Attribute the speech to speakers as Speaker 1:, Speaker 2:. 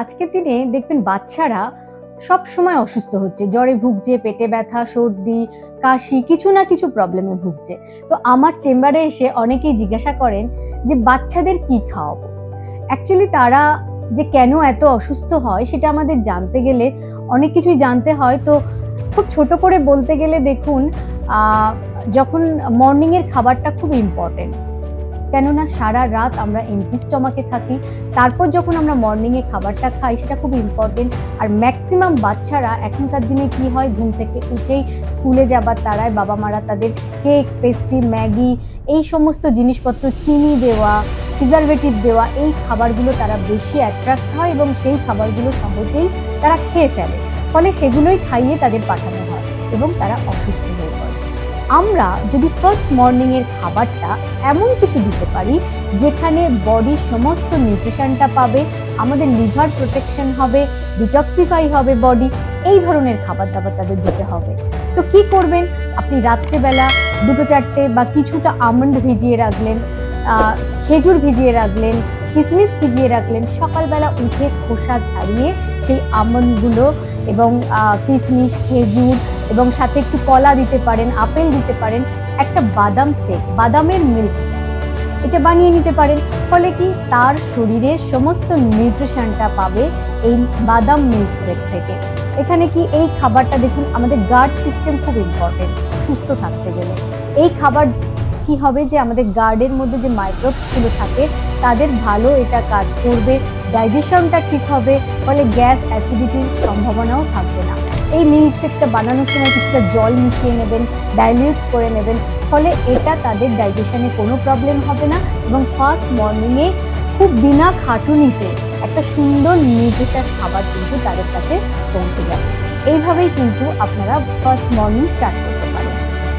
Speaker 1: আজকের দিনে দেখবেন বাচ্চারা সব সময় অসুস্থ হচ্ছে। জ্বরে ভুগছে, পেটে ব্যথা, সর্দি, কাশি, কিছু না কিছু প্রবলেমে ভুগছে। তো আমার চেম্বারে এসে অনেকেই জিজ্ঞাসা করেন যে, বাচ্চাদের কি খাওয়াবো? অ্যাকচুয়ালি তারা যে কেন এত অসুস্থ হয় সেটা আমাদের জানতে গেলে, অনেক কিছুই জানতে হয়। তো খুব ছোট করে বলতে গেলে দেখুন যখন মর্নিংয়ের খাবারটা খুব ইম্পর্টেন্ট কেননা সারা রাত আমরা এমটি স্টমাকে থাকি। তারপর যখন আমরা মর্নিংয়ে খাবারটা খাই, সেটা খুব ইম্পর্টেন্ট আর ম্যাক্সিমাম বাচ্চারা এখনকার দিনে কি হয়, ঘুম থেকে উঠেই স্কুলে যাবার তারায় বাবা মারা তাদের কেক পেস্ট্রি ম্যাগি, এই সমস্ত জিনিসপত্র, চিনি দেওয়া প্রিজারভেটিভ দেওয়া, এই খাবারগুলো তারা বেশি অ্যাট্রাক্ট হয় এবং সেই খাবারগুলো সহজেই তারা খেয়ে ফেলে। ফলে সেগুলোই খাইয়ে তাদের পাঠানো হয় এবং তারা অসুস্থ আমরা যদি ফার্স্ট মর্নিংয়ের খাবারটা এমন কিছু দিতে পারি, যেখানে বডির সমস্ত নিউট্রিশনটা পাবে, আমাদের লিভার প্রোটেকশন হবে ডিটক্সিফাই হবে বডি এই ধরনের খাবার দাবার তাদের দিতে হবে। তো কি করবেন? আপনি রাত্রেবেলা দুটো চারটে বা কিছুটা আমন্ড ভিজিয়ে রাখলেন খেজুর ভিজিয়ে রাখলেন, কিসমিস ভিজিয়ে রাখলেন, সকালবেলা উঠে খোসা ছাড়িয়ে সেই আমন্ডগুলো এবং কিশমিশ খেজুর এবং সাথে একটু কলা দিতে পারেন, আপেল দিতে পারেন, একটা বাদাম সেক বাদামের মিল্ক এটা বানিয়ে নিতে পারেন, ফলে কি তার শরীরের সমস্ত নিউট্রিশনটা পাবে এই বাদাম মিল্ক সেক থেকে। এখানে কি এই খাবারটা দেখুন, আমাদের গার্ড সিস্টেম খুব ইম্পর্টেন্ট সুস্থ থাকতে গেলে। এই খাবার কি হবে যে আমাদের গার্ডের মধ্যে যে মাইক্রোবসগুলো থাকে, তাদের ভালো এটা কাজ করবে ডাইজেশনটা ঠিক হবে, ফলে গ্যাস অ্যাসিডিটির সম্ভাবনাও থাকবে না। এই মিল্ক শেকটা বানানোর সময় কিছুটা জল মিশিয়ে নেবেন ডাইলিউট করে নেবেন, ফলে এটা তাদের ডাইজেশনে কোনো প্রবলেম হবে না এবং ফার্স্ট মর্নিংয়ে খুব বিনা খাটুনিতে একটা সুন্দর নির্দিষ্ট খাবার কিন্তু তাদের কাছে পৌঁছে যাবে। এইভাবেই কিন্তু আপনারা ফার্স্ট মর্নিং স্টার্ট করবেন।